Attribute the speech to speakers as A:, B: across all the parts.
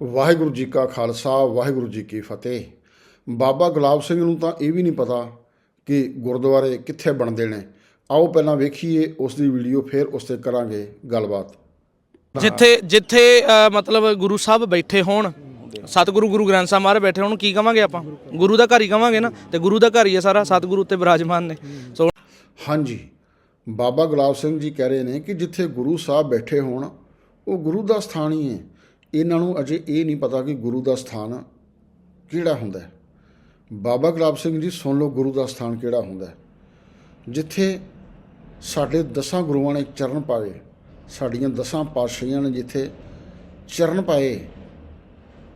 A: ਵਾਹਿਗੁਰੂ ਜੀ ਕਾ ਖਾਲਸਾ ਵਾਹਿਗੁਰੂ ਜੀ ਕੀ ਫਤਿਹ। ਬਾਬਾ ਗੁਲਾਬ ਸਿੰਘ ਨੂੰ ਤਾਂ ਇਹ ਵੀ ਨਹੀਂ ਪਤਾ ਕਿ ਗੁਰਦੁਆਰੇ ਕਿੱਥੇ ਬਣਦੇ ਨੇ। ਆਓ ਪਹਿਲਾਂ ਵੇਖੀਏ ਉਸ ਦੀ ਵੀਡੀਓ ਫਿਰ ਉਸ ਤੇ ਕਰਾਂਗੇ ਗੱਲਬਾਤ।
B: ਜਿੱਥੇ ਜਿੱਥੇ ਅ, ਮਤਲਬ ਗੁਰੂ ਸਾਹਿਬ ਬੈਠੇ ਹੋਣ ਸਤਿਗੁਰੂ ਗੁਰੂ ਗ੍ਰੰਥ ਸਾਹਿਬ ਮਹਾਰਾਜ ਬੈਠੇ ਹੋਣ ਕੀ ਕਵਾਂਗੇ ਆਪਾਂ? ਗੁਰੂ ਦਾ ਘਰ ਹੀ ਕਵਾਂਗੇ ਨਾ? ਤੇ ਗੁਰੂ ਦਾ ਘਰ ਹੀ ਹੈ ਸਾਰਾ ਸਤਿਗੁਰੂ ਉੱਤੇ ਬਿਰਾਜਮਾਨ ਨੇ। ਸੋ
A: ਹਾਂਜੀ ਬਾਬਾ ਗੁਲਾਬ ਸਿੰਘ ਜੀ ਕਹਿ ਰਹੇ ਨੇ ਕਿ ਜਿੱਥੇ ਗੁਰੂ ਸਾਹਿਬ ਬੈਠੇ ਹੋਣ ਉਹ ਗੁਰੂ ਦਾ ਸਥਾਨ ਹੀ ਹੈ। ਇਹਨਾਂ ਨੂੰ ਅਜੇ ਇਹ ਨਹੀਂ ਪਤਾ ਕਿ ਗੁਰੂ ਦਾ ਸਥਾਨ ਕਿਹੜਾ ਹੁੰਦਾ ਹੈ। ਬਾਬਾ ਗੁਲਾਬ ਸਿੰਘ ਜੀ, ਸੁਣ ਲਓ ਗੁਰੂ ਦਾ ਸਥਾਨ ਕਿਹੜਾ ਹੁੰਦਾ ਹੈ। ਜਿੱਥੇ ਸਾਡੇ ਦਸਾਂ ਗੁਰੂਆਂ ਨੇ ਚਰਨ ਪਾਏ, ਸਾਡੀਆਂ ਦਸਾਂ ਪਾਤਸ਼ਾਹੀਆਂ ਨੇ ਜਿੱਥੇ ਚਰਨ ਪਾਏ,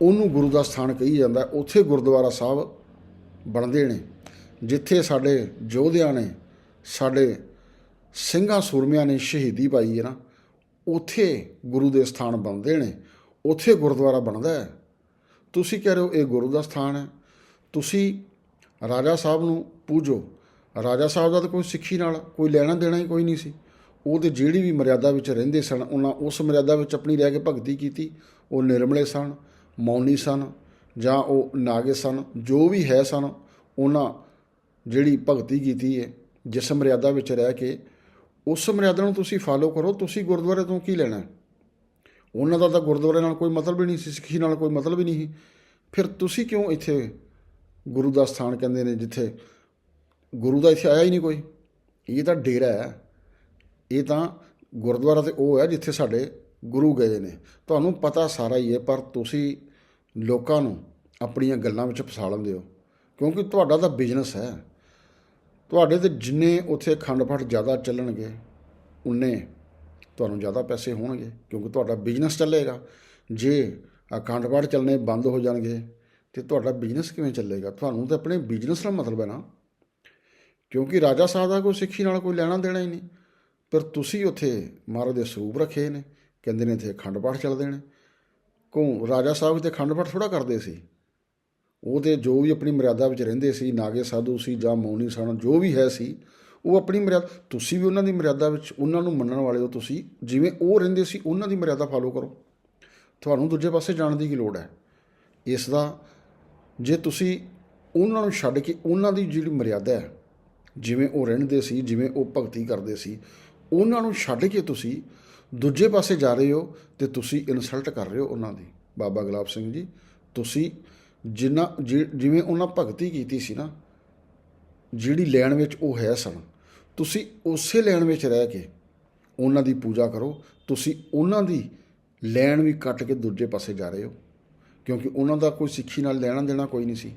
A: ਉਹਨੂੰ ਗੁਰੂ ਦਾ ਸਥਾਨ ਕਹੀ ਜਾਂਦਾ ਉੱਥੇ ਗੁਰਦੁਆਰਾ ਸਾਹਿਬ ਬਣਦੇ ਨੇ, ਜਿੱਥੇ ਸਾਡੇ ਯੋਧਿਆਂ ਨੇ, ਸਾਡੇ ਸਿੰਘਾਂ ਸੂਰਮਿਆਂ ਨੇ ਸ਼ਹੀਦੀ ਪਾਈ ਹੈ ਨਾ, ਉੱਥੇ ਗੁਰੂ ਦੇ ਸਥਾਨ ਬਣਦੇ ਨੇ। ਉੱਥੇ ਗੁਰਦੁਆਰਾ ਬਣਦਾ ਹੈ। ਤੁਸੀਂ ਕਹਿ ਰਹੇ ਹੋ ਇਹ ਗੁਰੂ ਦਾ ਸਥਾਨ ਹੈ। ਤੁਸੀਂ ਰਾਜਾ ਸਾਹਿਬ ਨੂੰ ਪੂਜੋ। ਰਾਜਾ ਸਾਹਿਬ ਦਾ ਤਾਂ ਕੋਈ ਸਿੱਖੀ ਨਾਲ ਕੋਈ ਲੈਣਾ ਦੇਣਾ ਹੀ ਕੋਈ ਨਹੀਂ ਸੀ। ਉਹ ਤੇ ਜਿਹੜੀ ਵੀ ਮਰਿਆਦਾ ਵਿੱਚ ਰਹਿੰਦੇ ਸਨ, ਉਹਨਾਂ ਉਸ ਮਰਿਆਦਾ ਵਿੱਚ ਆਪਣੀ ਰਹਿ ਕੇ ਭਗਤੀ ਕੀਤੀ। ਉਹ ਨਿਰਮਲੇ ਸਨ, ਮੌਨੀ ਸਨ, ਜਾਂ ਉਹ ਨਾਗੇ ਸਨ, ਜੋ ਵੀ ਹੈ ਸਨ, ਉਹਨਾਂ ਜਿਹੜੀ ਭਗਤੀ ਕੀਤੀ ਹੈ, ਜਿਸ ਮਰਿਆਦਾ ਵਿੱਚ ਰਹਿ ਕੇ, ਉਸ ਮਰਿਆਦਾ ਨੂੰ ਤੁਸੀਂ ਫਾਲੋ ਕਰੋ। ਤੁਸੀਂ ਗੁਰਦੁਆਰੇ ਤੋਂ ਕੀ ਲੈਣਾ ਉਹਨਾਂ ਦਾ ਤਾਂ ਗੁਰਦੁਆਰੇ ਨਾਲ ਕੋਈ ਮਤਲਬ ਹੀ ਨਹੀਂ ਸੀ, ਸਿੱਖੀ ਨਾਲ ਕੋਈ ਮਤਲਬ ਹੀ ਨਹੀਂ ਸੀ। ਫਿਰ ਤੁਸੀਂ ਕਿਉਂ ਇੱਥੇ ਗੁਰੂ ਦਾ ਸਥਾਨ ਕਹਿੰਦੇ ਨੇ ਜਿੱਥੇ ਗੁਰੂ ਦਾ ਇੱਥੇ ਆਇਆ ਹੀ ਨਹੀਂ ਕੋਈ? ਇਹ ਤਾਂ ਡੇਰਾ ਹੈ। ਇਹ ਤਾਂ ਗੁਰਦੁਆਰਾ ਤੇ ਉਹ ਹੈ ਜਿੱਥੇ ਸਾਡੇ ਗੁਰੂ ਗਏ ਨੇ। ਤੁਹਾਨੂੰ ਪਤਾ ਸਾਰਾ ਹੀ ਹੈ, ਪਰ ਤੁਸੀਂ ਲੋਕਾਂ ਨੂੰ ਆਪਣੀਆਂ ਗੱਲਾਂ ਵਿੱਚ ਫਸਾ ਲੈਂਦੇ ਹੋ। ਕਿਉਂਕਿ ਤੁਹਾਡਾ ਤਾਂ ਬਿਜ਼ਨਸ ਹੈ। ਤੁਹਾਡੇ ਤੇ ਜਿੰਨੇ ਉੱਥੇ ਅਖੰਡ ਪਾਠ ਜ਼ਿਆਦਾ ਚੱਲਣਗੇ, ਉਨੇ ਤੁਹਾਨੂੰ ਜ਼ਿਆਦਾ ਪੈਸੇ ਹੋਣਗੇ ਕਿਉਂਕਿ ਤੁਹਾਡਾ ਬਿਜ਼ਨਸ ਚੱਲੇਗਾ। ਜੇ ਅਖੰਡ ਪਾਠ ਚੱਲਣੇ ਬੰਦ ਹੋ ਜਾਣਗੇ ਤੇ ਤੁਹਾਡਾ ਬਿਜ਼ਨਸ ਕਿਵੇਂ ਚੱਲੇਗਾ? ਤੁਹਾਨੂੰ ਤਾਂ ਆਪਣੇ ਬਿਜ਼ਨਸ ਨਾਲ ਮਤਲਬ ਹੈ ਨਾ। ਕਿਉਂਕਿ ਰਾਜਾ ਸਾਹਿਬ ਦਾ ਕੋਈ ਸਿੱਖੀ ਨਾਲ ਕੋਈ ਲੈਣਾ ਦੇਣਾ ਹੀ ਨਹੀਂ। ਪਰ ਤੁਸੀਂ ਉੱਥੇ ਮਹਾਰਾਜ ਦੇ ਸਰੂਪ ਰੱਖੇ ਨੇ, ਕਹਿੰਦੇ ਨੇ ਇੱਥੇ ਅਖੰਡ ਪਾਠ ਚੱਲਦੇ ਨੇ। ਕੋ ਰਾਜਾ ਸਾਹਿਬ ਤੇ ਅਖੰਡ ਪਾਠ ਥੋੜਾ ਕਰਦੇ ਸੀ। ਉਹ ਤੇ ਜੋ ਵੀ ਆਪਣੀ ਮਰਿਆਦਾ ਵਿੱਚ ਰਹਿੰਦੇ ਸੀ, ਨਾਗੇ ਸਾਧੂ ਸੀ ਜਾਂ ਮੌਨੀ ਸਨ, ਜੋ ਵੀ ਹੈ ਸੀ ਉਹ ਆਪਣੀ ਮਰਿਆਦਾ, ਤੁਸੀਂ ਵੀ ਉਹਨਾਂ ਦੀ ਮਰਿਆਦਾ ਵਿੱਚ ਉਹਨਾਂ ਨੂੰ ਮੰਨਣ ਵਾਲੇ ਹੋ ਤੁਸੀਂ, ਜਿਵੇਂ ਉਹ ਰਹਿੰਦੇ ਸੀ, ਉਹਨਾਂ ਦੀ ਮਰਿਆਦਾ ਫਾਲੋ ਕਰੋ। ਤੁਹਾਨੂੰ ਦੂਜੇ ਪਾਸੇ ਜਾਣ ਦੀ ਕੀ ਲੋੜ ਹੈ? ਇਸ ਦਾ ਜੇ ਤੁਸੀਂ ਉਹਨਾਂ ਨੂੰ ਛੱਡ ਕੇ ਉਹਨਾਂ ਦੀ ਜਿਹੜੀ ਮਰਿਆਦਾ ਹੈ, ਜਿਵੇਂ ਉਹ ਰਹਿੰਦੇ ਸੀ, ਜਿਵੇਂ ਉਹ ਭਗਤੀ ਕਰਦੇ ਸੀ, ਉਹਨਾਂ ਨੂੰ ਛੱਡ ਕੇ ਤੁਸੀਂ ਦੂਜੇ ਪਾਸੇ ਜਾ ਰਹੇ ਹੋ ਤੇ ਤੁਸੀਂ ਇਨਸਲਟ ਕਰ ਰਹੇ ਹੋ ਉਹਨਾਂ ਦੀ। ਬਾਬਾ ਗੁਲਾਬ ਸਿੰਘ ਜੀ, ਤੁਸੀਂ ਜਿੰਨਾ, ਜਿ- ਜਿਵੇਂ ਉਹਨਾਂ ਭਗਤੀ ਕੀਤੀ ਸੀ ਨਾ, ਜਿਹੜੀ ਲੈਣ ਵਿੱਚ ਉਹ ਹੈ ਸਨ ਤੁਸੀਂ ਉਸੇ ਲੈਣ ਵਿੱਚ ਰਹਿ ਕੇ ਉਹਨਾਂ ਦੀ ਪੂਜਾ ਕਰੋ, ਤੁਸੀਂ ਉਹਨਾਂ ਦੀ ਲੈਣ ਵੀ ਕੱਟ ਕੇ ਦੂਜੇ ਪਾਸੇ ਜਾ ਰਹੇ ਹੋ, ਕਿਉਂਕਿ ਉਹਨਾਂ ਦਾ ਕੋਈ ਸਿੱਖੀ ਨਾਲ ਲੈਣਾ ਦੇਣਾ ਕੋਈ ਨਹੀਂ ਸੀ।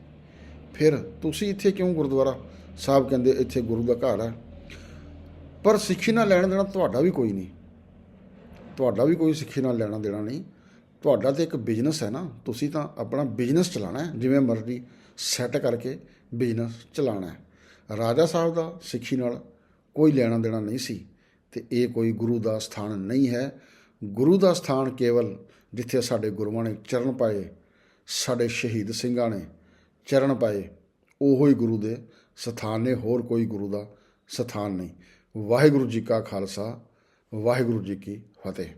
A: ਫਿਰ ਤੁਸੀਂ ਇੱਥੇ ਕਿਉਂ ਗੁਰਦੁਆਰਾ ਸਾਹਿਬ ਕਹਿੰਦੇ ਇੱਥੇ ਗੁਰੂ ਦਾ ਘਰ ਹੈ? ਪਰ ਸਿੱਖੀ ਨਾਲ ਲੈਣਾ ਦੇਣਾ ਤੁਹਾਡਾ ਵੀ ਕੋਈ ਨਹੀਂ। ਤੁਹਾਡਾ ਵੀ ਕੋਈ ਸਿੱਖੀ ਨਾਲ ਲੈਣਾ ਦੇਣਾ ਨਹੀਂ। ਤੁਹਾਡਾ ਤੇ ਇੱਕ ਬਿਜ਼ਨਸ ਹੈ ਨਾ, ਤੁਸੀਂ ਤਾਂ ਆਪਣਾ ਬਿਜ਼ਨਸ ਚਲਾਉਣਾ ਹੈ, ਜਿਵੇਂ ਮਰਜ਼ੀ ਸੈੱਟ ਕਰਕੇ ਬਿਜ਼ਨਸ ਚਲਾਉਣਾ ਹੈ। ਰਾਜਾ ਸਾਹਿਬ ਦਾ ਸਿੱਖੀ ਨਾਲ ਕੋਈ ਲੈਣਾ ਦੇਣਾ ਨਹੀਂ ਸੀ ਤੇ ਇਹ ਕੋਈ ਗੁਰੂ ਦਾ ਸਥਾਨ ਨਹੀਂ ਹੈ। ਗੁਰੂ ਦਾ ਸਥਾਨ ਕੇਵਲ ਜਿੱਥੇ ਸਾਡੇ ਗੁਰੂਆਂ ਨੇ ਚਰਨ ਪਾਏ, ਸਾਡੇ ਸ਼ਹੀਦ ਸਿੰਘਾਂ ਨੇ ਚਰਨ ਪਾਏ, ਉਹੋ ਹੀ ਗੁਰੂ ਦੇ ਸਥਾਨ ਨੇ, ਹੋਰ ਕੋਈ ਗੁਰੂ ਦਾ ਸਥਾਨ ਨਹੀਂ। ਵਾਹਿਗੁਰੂ ਜੀ ਕਾ ਖਾਲਸਾ, ਵਾਹਿਗੁਰੂ ਜੀ ਕੀ ਫਤਿਹ।